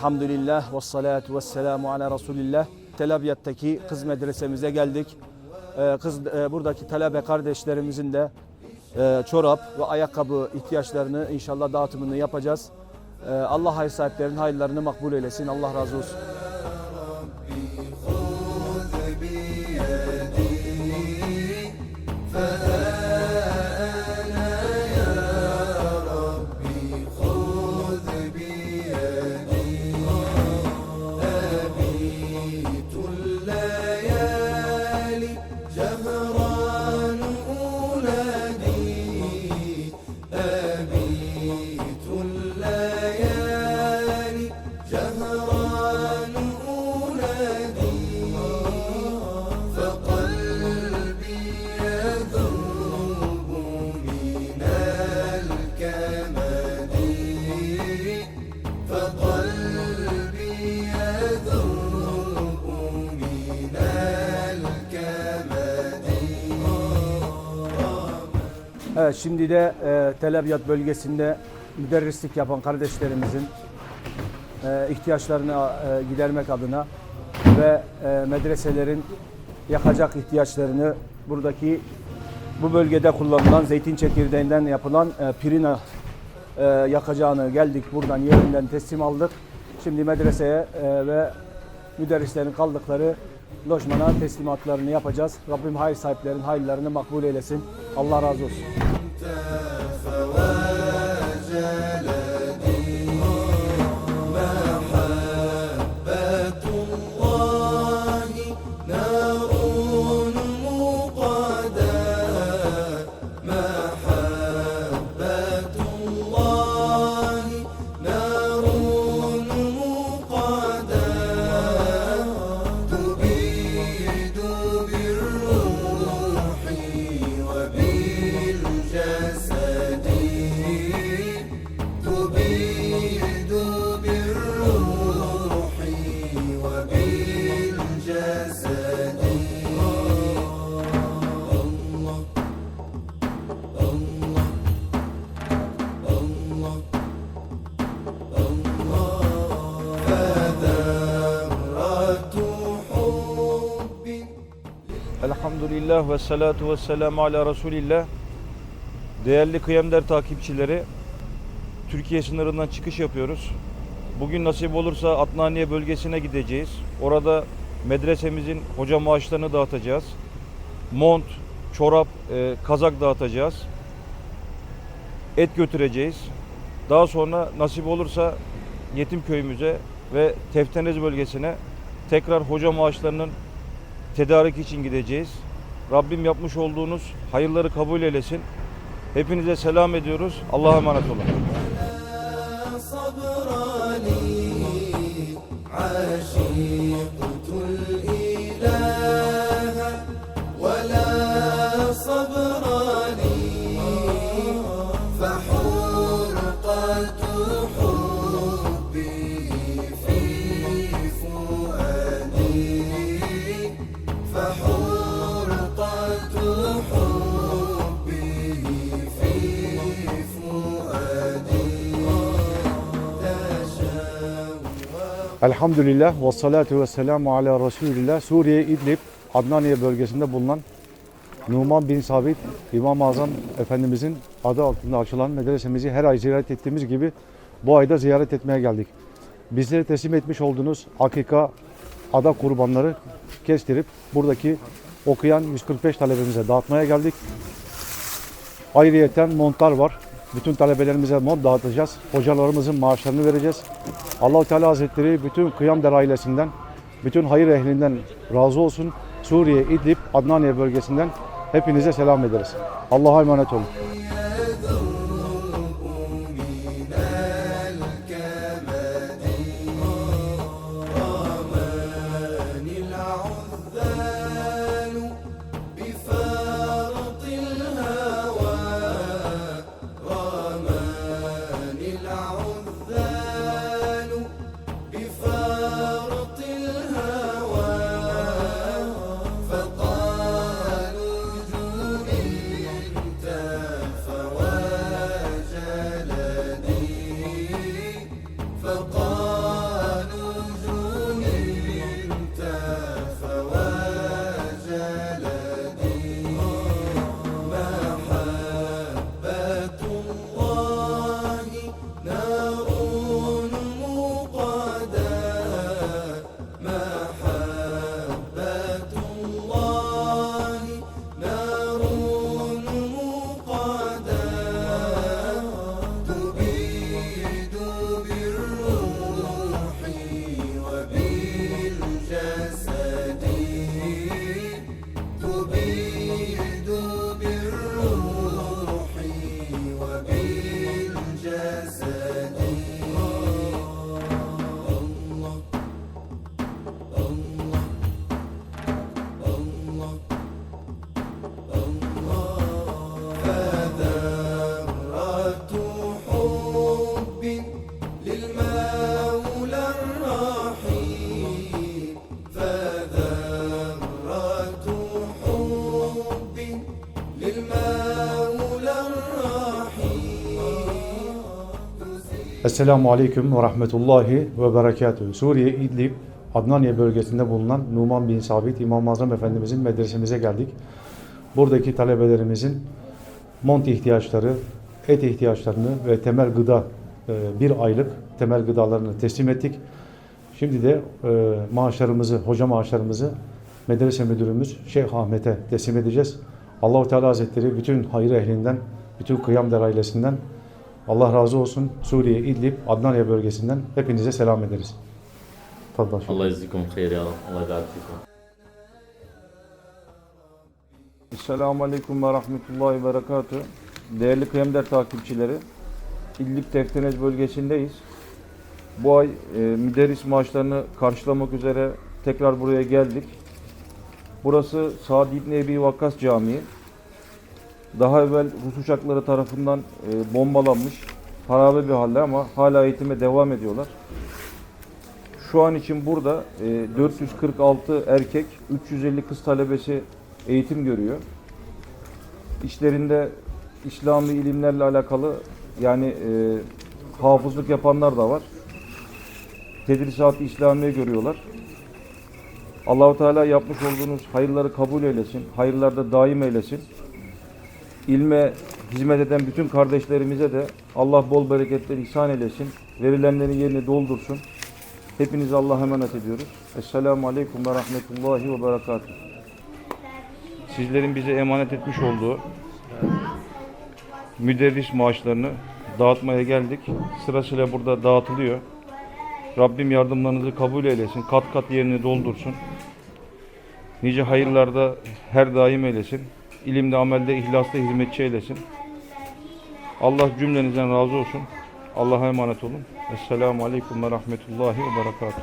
Elhamdülillah ve salatu ve selamu ala Resulillah. Tel Abyad'daki kız medresemize geldik. Ee, Kız, e, buradaki talebe kardeşlerimizin de e, çorap ve ayakkabı ihtiyaçlarını inşallah dağıtımını yapacağız. Ee, Allah hayır sahiplerinin hayırlarını makbul eylesin. Allah razı olsun. Şimdi de e, Tel Abyad bölgesinde müderrislik yapan kardeşlerimizin e, ihtiyaçlarını e, gidermek adına ve e, medreselerin yakacak ihtiyaçlarını buradaki bu bölgede kullanılan zeytin çekirdeğinden yapılan e, pirina e, yakacağını geldik buradan yerinden teslim aldık. Şimdi medreseye e, ve müderrislerin kaldıkları lojmana teslimatlarını yapacağız. Rabbim hayır sahiplerin hayırlarını makbul eylesin. Allah razı olsun. uh, Elhamdülillah ve salatu ve selamu ala Resulillah. Değerli Kıyamder takipçileri, Türkiye sınırından çıkış yapıyoruz. Bugün nasip olursa Atnaniye bölgesine gideceğiz. Orada medresemizin hoca maaşlarını dağıtacağız. Mont, çorap, e, kazak dağıtacağız. Et götüreceğiz. Daha sonra nasip olursa yetim köyümüze ve Teftenez bölgesine tekrar hoca maaşlarının tedarik için gideceğiz. Rabbim yapmış olduğunuz hayırları kabul eylesin. Hepinize selam ediyoruz. Allah'a emanet olun. Elhamdülillah ve salatu ve selamu ala Resulillah. Suriye İdlib, Adnaniye bölgesinde bulunan Numan bin Sabit, İmam-ı Azam Efendimizin adı altında açılan medresemizi her ay ziyaret ettiğimiz gibi bu ayda ziyaret etmeye geldik. Bizlere teslim etmiş olduğunuz akika, ada kurbanları kestirip buradaki okuyan 145 talebemize dağıtmaya geldik. Ayrıyeten montlar var. Bütün talebelerimize mont dağıtacağız. Hocalarımızın maaşlarını vereceğiz. Allahu Teala Hazretleri bütün Kıyamder ailesinden, bütün hayır ehlinden razı olsun. Suriye, İdlib, Adnaniye bölgesinden hepinize selam ederiz. Allah'a emanet olun. Esselamu Aleyküm ve Rahmetullahi ve Berekatühü. Suriye İdlib, Adnaniye bölgesinde bulunan Numan bin Sabit İmam-ı Azam Efendimizin medresemize geldik. Buradaki talebelerimizin mont ihtiyaçları, et ihtiyaçlarını ve temel gıda, e, bir aylık temel gıdalarını teslim ettik. Şimdi de e, maaşlarımızı, hoca maaşlarımızı medrese müdürümüz Şeyh Ahmet'e teslim edeceğiz. Allahu Teala Hazretleri bütün hayır ehlinden, bütün kıyam ailesinden Allah razı olsun. Suriye, İdlib, Adnarya bölgesinden hepinize selam ederiz. Tadlaş. Allah izlikum hayır ya Allah gayet Esselamu Aleyküm ve Rahmetullahi ve Berekatü. Değerli Kıyamder takipçileri, İdlib Teftenez bölgesindeyiz. Bu ay e, müderris maaşlarını karşılamak üzere tekrar buraya geldik. Burası Sa'd İbni Ebi Vakkas Camii. Daha evvel Rus uçakları tarafından e, bombalanmış, harabe bir halde ama hala eğitime devam ediyorlar. Şu an için burada e, 446 erkek, 350 kız talebesi eğitim görüyor. İşlerinde İslami ilimlerle alakalı yani e, hafızlık yapanlar da var. Tedrisat-ı İslamiye görüyorlar. Allahu Teala yapmış olduğunuz hayırları kabul eylesin. Hayırlarda daim eylesin. İlme hizmet eden bütün kardeşlerimize de Allah bol bereketler ihsan eylesin. Verilenlerin yerini doldursun. Hepinizi Allah'a emanet ediyoruz. Esselamu Aleyküm ve Rahmetullahi ve Berekatuhu. Sizlerin bize emanet etmiş olduğu müderris maaşlarını dağıtmaya geldik. Sırasıyla burada dağıtılıyor. Rabbim yardımlarınızı kabul eylesin. Kat kat yerini doldursun. Nice hayırlarda her daim eylesin. İlimde, amelde, ihlasta hizmetçi eylesin. Allah cümlenizden razı olsun. Allah'a emanet olun. Esselamu Aleyküm ve Rahmetullahi ve Berekatuhu.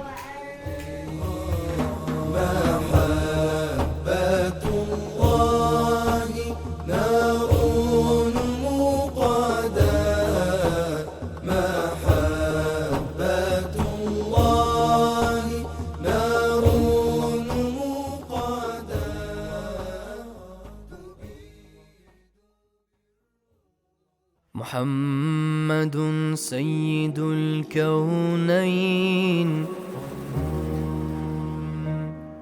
محمد سيد الكونين.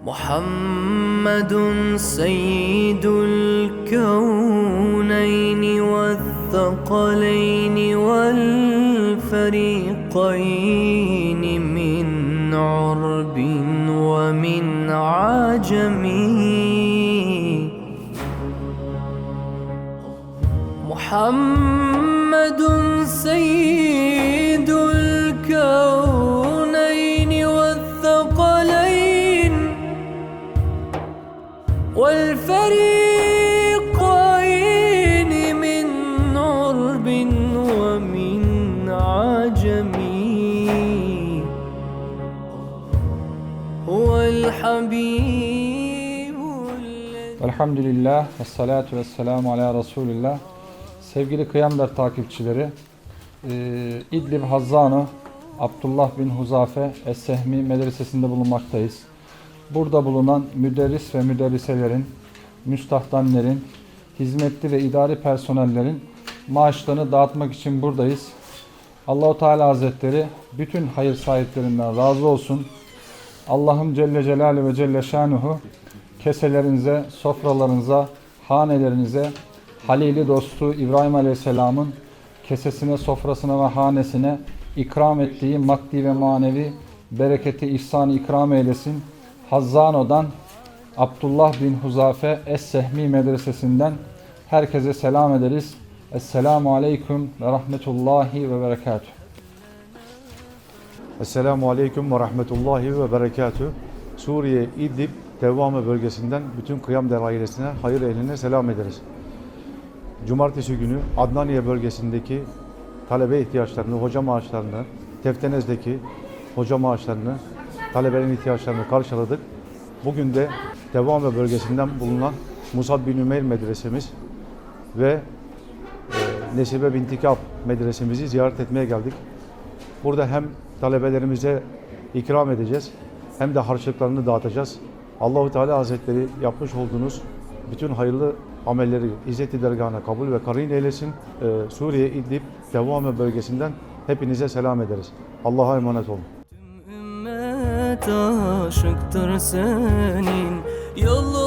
محمد سيد الكونين والثقلين والفريقين من عرب ومن عجم. محمد محمد سيد الكونين والثقلين والفريقين من عرب ومن عجم والحبيب الحمد لله والصلاة والسلام على رسول الله. Sevgili Kıyamber takipçileri, e, İdlib Hazzano Abdullah bin Huzafe Es-Sehmi medresesinde bulunmaktayız. Burada bulunan müderris ve müderriselerin, müstahdanlerin, hizmetli ve idari personellerin maaşlarını dağıtmak için buradayız. Allahu Teala Hazretleri bütün hayır sahiplerinden razı olsun. Allah'ım Celle Celaluhu ve Celle Şanuhu keselerinize, sofralarınıza, hanelerinize Halili dostu İbrahim Aleyhisselam'ın kesesine, sofrasına ve hanesine ikram ettiği maddi ve manevi bereketi ihsan ikram eylesin. Hazzano'dan Abdullah bin Huzafe Es-Sehmi medresesinden herkese selam ederiz. Esselamu Aleyküm ve Rahmetullahi ve Berekatuhu. Esselamu Aleyküm ve Rahmetullahi ve Berekatühü. Suriye İdlib, Devvame bölgesinden bütün kıyam ailesine, hayır ehline selam ederiz. Cumartesi günü Adnaniye bölgesindeki talebe ihtiyaçlarını, hoca maaşlarını, Teftenez'deki hoca maaşlarını, talebelerin ihtiyaçlarını karşıladık. Bugün de Devame bölgesinden bulunan Musab bin Ümeyr medresemiz ve e, Nesibe binti Kâb medresemizi ziyaret etmeye geldik. Burada hem talebelerimize ikram edeceğiz hem de harçlıklarını dağıtacağız. Allahu Teala Hazretleri yapmış olduğunuz bütün hayırlı amelleri İzzet-i Dergahı'na kabul ve karin eylesin. Ee, Suriye İdlib Devame bölgesinden Hepinize selam ederiz. Allah'a emanet olun. Ümmet aşıktır senin yoluna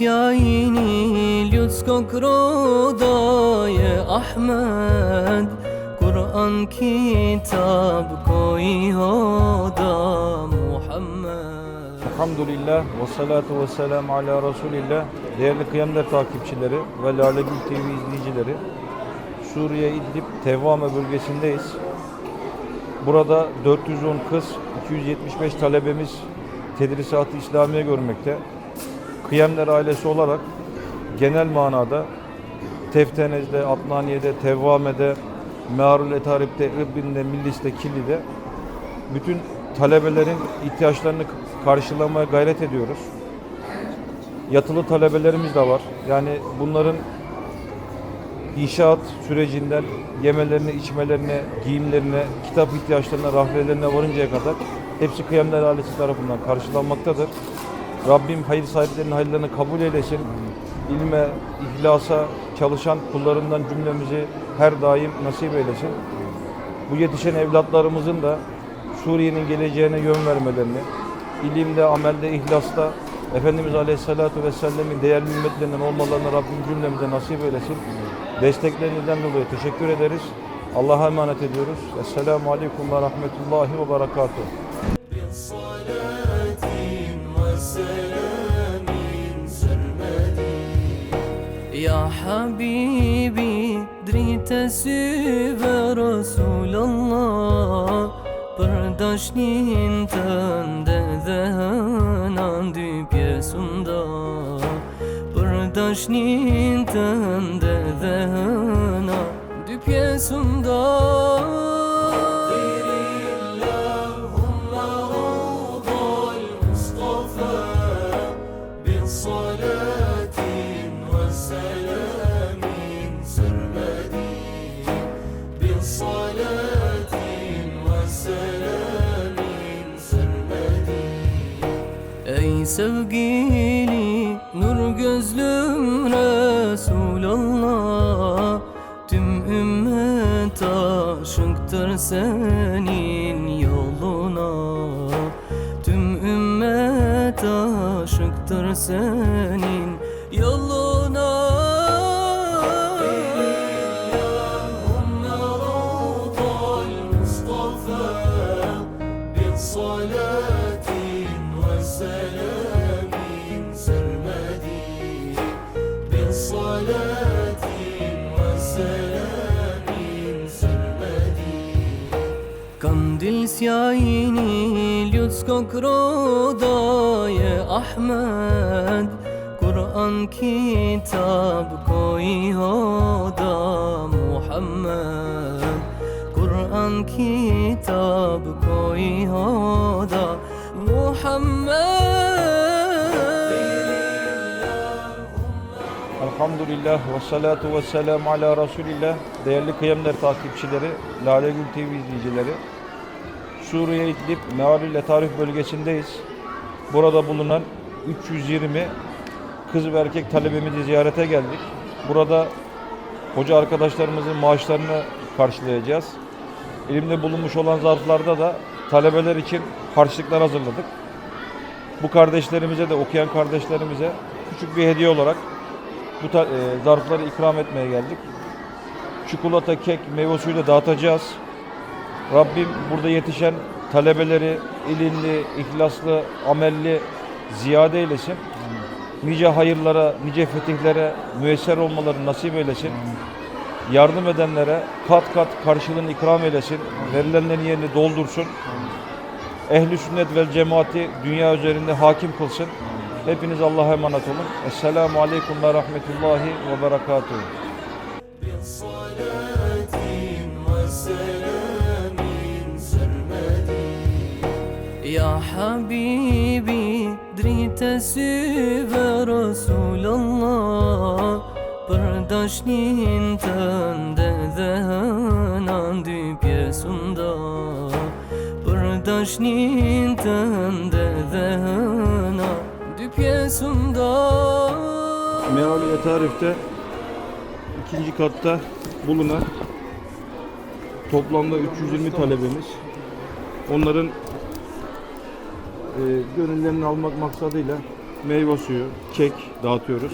Sjajni ljudskog roda je Ahmed Kur'an kitab koji hoda Muhammed Elhamdülillah ve salatu ve selamu ala Resulillah. Değerli Kıyamder takipçileri ve Lale Gül TV izleyicileri. Suriye İdlib Tevvame bölgesindeyiz. Burada 410 kız, 275 talebemiz tedrisat-ı İslamiye görmekte. Kıyamder ailesi olarak genel manada Teftenez'de, Adnaniye'de, Tevvame'de, Meharul Etarip'te, İrbin'de, Millis'te, Killi'de bütün talebelerin ihtiyaçlarını karşılamaya gayret ediyoruz. Yatılı talebelerimiz de var. Yani bunların inşaat sürecinden yemelerine, içmelerine, giyimlerine, kitap ihtiyaçlarına, rahlelerine varıncaya kadar hepsi Kıyamlar ailesi tarafından karşılanmaktadır. Rabbim hayır sahiplerinin hayırlarını kabul eylesin. İlme, ihlasa çalışan kullarından cümlemizi her daim nasip eylesin. Bu yetişen evlatlarımızın da Suriye'nin geleceğine yön vermelerini, ilimde, amelde, ihlasta Efendimiz Aleyhisselatü Vesselam'ın değerli ümmetlerinden olmalarını Rabbim cümlemize nasip eylesin. Desteklerinizden dolayı teşekkür ederiz. Allah'a emanet ediyoruz. Esselamu Aleyküm ve Rahmetullahi ve Berekatuhu. Ja habibi drita syve Rasulullah Për dashnin të ndë dhe hëna dy pjesë nda. Për dashnin të ndë dhe hëna dy pjesë nda. Sevgili nur gözlüm Resulallah Tüm ümmet aşıktır senin yoluna. Tüm ümmet aşıktır senin Sjajni ljudskog roda je Ahmed Kur'an kitab koji hoda Muhammed Kur'an kitab koji hoda Muhammed Elhamdülillah ve salatu ve selamu ala Resulillah. Değerli Kıyamder takipçileri, Lale Gül TV izleyicileri. Suriye İdlib Mealül Letarif bölgesindeyiz. Burada bulunan 320 kız ve erkek talebemizi ziyarete geldik. Burada hoca arkadaşlarımızın maaşlarını karşılayacağız. Elimde bulunmuş olan zarflarda da talebeler için harçlıklar hazırladık. Bu kardeşlerimize de okuyan kardeşlerimize küçük bir hediye olarak bu e, zarfları ikram etmeye geldik. Çikolata, kek, meyve suyu da dağıtacağız. Rabbim burada yetişen talebeleri ilimli, ihlaslı, amelli ziyade eylesin. Nice hayırlara, nice fetihlere müyesser olmaları nasip eylesin. Yardım edenlere kat kat karşılığını ikram eylesin. Verilenlerin yerini doldursun. Ehli sünnet vel cemaati dünya üzerinde hakim kılsın. Hepiniz Allah'a emanet olun. Esselamu Aleyküm ve Rahmetullahi ve Berekatuhu. Habibi Drite syve Rasulallah Për dashnin tënde dhe hënan dy pjesunda Për dashnin tënde dhe hënan dy pjesunda Meali Tarif'te ikinci katta bulunan toplamda 320 talebemiz. Onların gönüllerini almak maksadıyla meyve suyu, kek dağıtıyoruz.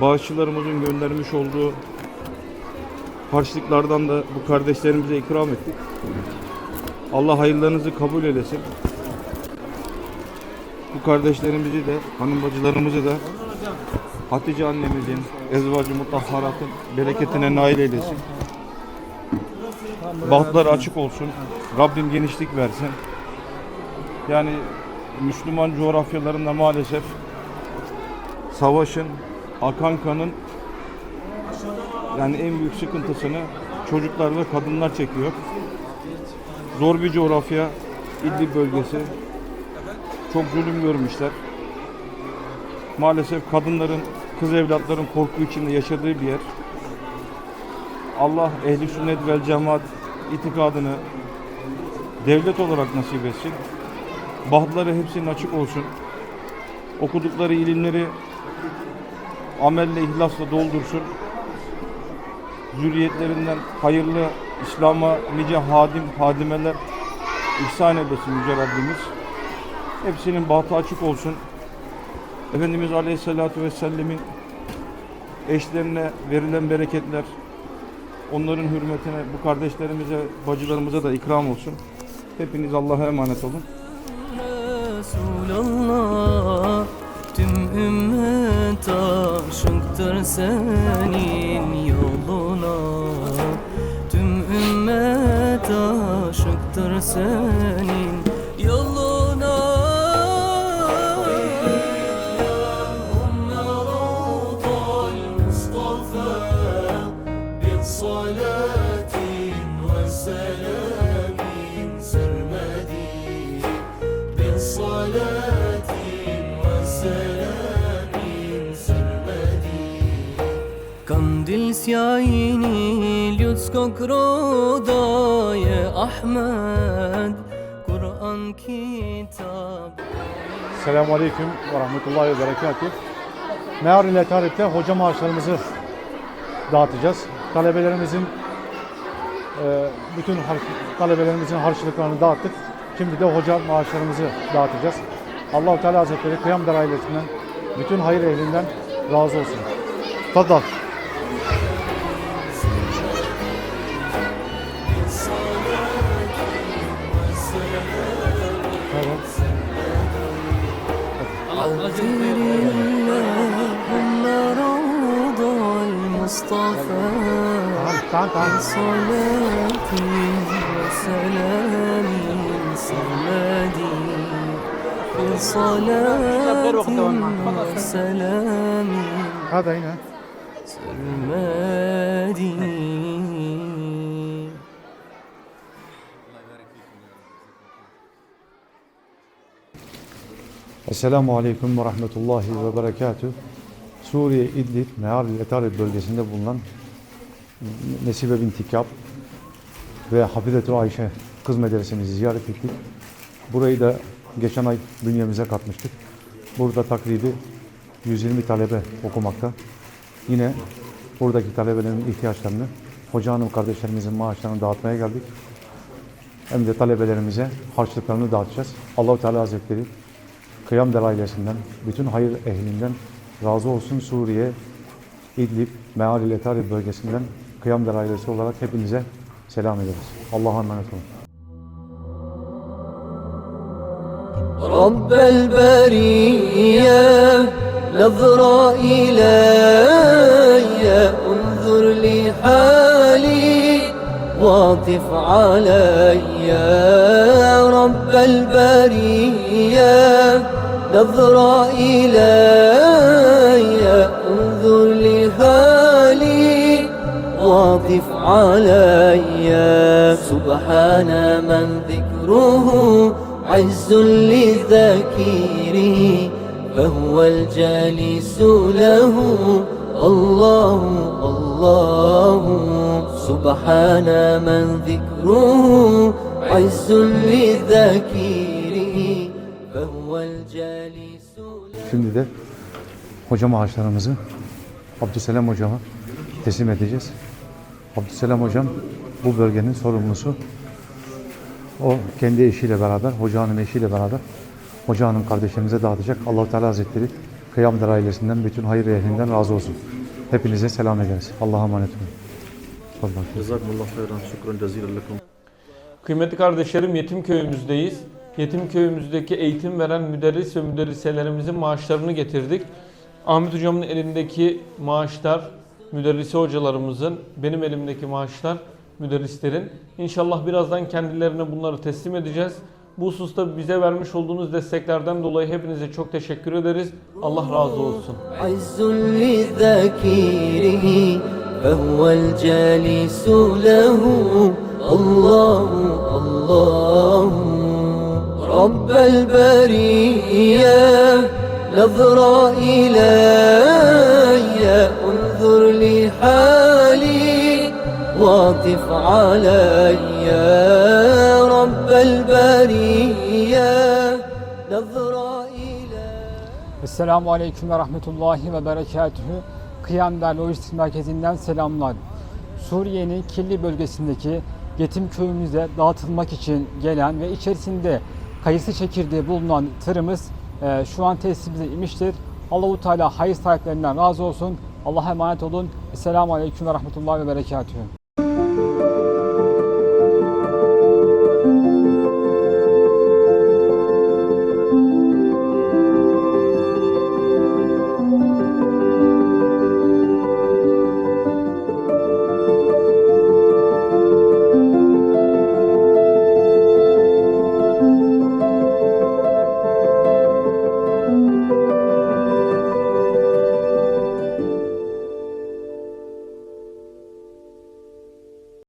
Bağışçılarımızın göndermiş olduğu harçlıklardan da bu kardeşlerimize ikram ettik. Allah hayırlarınızı kabul eylesin. Bu kardeşlerimizi de, hanım bacılarımızı da Hatice annemizin, ezvacı mutahharatın bereketine nail eylesin. Bahtları açık olsun. Rabbim genişlik versin. Yani Müslüman coğrafyalarında maalesef savaşın, akan kanın yani en büyük sıkıntısını çocuklar ve kadınlar çekiyor. Zor bir coğrafya, İdlib bölgesi. Çok zulüm görmüşler maalesef kadınların, kız evlatların korku içinde yaşadığı bir yer. Allah ehli sünnet vel cemaat itikadını devlet olarak nasip etsin. Bahtları hepsinin açık olsun. Okudukları ilimleri amelle, ihlasla doldursun. Zürriyetlerinden hayırlı İslam'a nice hadim, hadimeler ihsan eylesin Yüce Rabbimiz. Hepsinin bahtı açık olsun. Efendimiz Aleyhisselatü Vesselam'ın eşlerine verilen bereketler onların hürmetine bu kardeşlerimize, bacılarımıza da ikram olsun. Hepiniz Allah'a emanet olun. Ümmet aşıktır senin yoluna. Tüm ümmet aşıktır senin je Ahmed Kur'an kitab Selamun Aleyküm ve Rahmetullahi ve Berekatuhu. Meğer ile tarihte hoca maaşlarımızı dağıtacağız. Talebelerimizin e, bütün talebelerimizin harçlıklarını dağıttık. Şimdi de hoca maaşlarımızı dağıtacağız. Allahu Teala Hazretleri Kıyamdar ailesinden, bütün hayır ehlinden razı olsun. Tadal. Tamam, tamam. صلاة وسلام سرمدي بصلاة وسلام Hadi yine. سرمدي Esselamu Aleyküm ve Rahmetullahi ve Berekatuhu. Suriye İdlib, Meal Etarib bölgesinde bulunan Nesibe bin Tikab ve Hafidetül Ayşe kız medresemizi ziyaret ettik. Burayı da geçen ay bünyemize katmıştık. Burada takribi 120 talebe okumakta. Yine buradaki talebelerin ihtiyaçlarını, hoca hanım kardeşlerimizin maaşlarını dağıtmaya geldik. Hem de talebelerimize harçlıklarını dağıtacağız. Allahu Teala Hazretleri Kıyamder ailesinden, bütün hayır ehlinden razı olsun Suriye, İdlib, Meal ile Tarif bölgesinden Kıyamder ailesi olarak hepinize selam ederiz. Allah'a emanet olun. رب البرية نظرة إلي انظر لحالي واطف علي رب البرية نظرة إلي انظر لحالي واطف علي سبحان من ذكره عز لذاكره فهو الجالس له الله الله سبحان من ذكره عز لذاكره فهو الجالس له Şimdi de hocam ağaçlarımızı Abdüselam hocama teslim edeceğiz. Abdüselam hocam bu bölgenin sorumlusu. O kendi eşiyle beraber, hoca hanım eşiyle beraber hoca hanım kardeşlerimize dağıtacak. allah Teala Hazretleri Kıyamdır ailesinden, bütün hayır ehlinden razı olsun. Hepinize selam ederiz. Allah'a emanet olun. Kıymetli kardeşlerim yetim köyümüzdeyiz. Yetim köyümüzdeki eğitim veren müderris ve müderriselerimizin maaşlarını getirdik. Ahmet hocamın elindeki maaşlar müderrisi hocalarımızın, benim elimdeki maaşlar müderrislerin. İnşallah birazdan kendilerine bunları teslim edeceğiz. Bu hususta bize vermiş olduğunuz desteklerden dolayı hepinize çok teşekkür ederiz. Allah razı olsun. عز لذاكره فهو الجالس له الله الله رب البرية نظرة إلي انظر لحالي واطف علي رب البرية نظرة إلي Esselamu Aleyküm ve Rahmetullahi ve Berekatühü. Kıyamder Lojistik Merkezi'nden selamlar. Suriye'nin Kirli bölgesindeki yetim köyümüze dağıtılmak için gelen ve içerisinde kayısı çekirdeği bulunan tırımız e, şu an tesisimize inmiştir. Allahu Teala hayır sahiplerinden razı olsun. Allah'a emanet olun. Esselamu Aleyküm ve Rahmetullahi ve Berekatühü.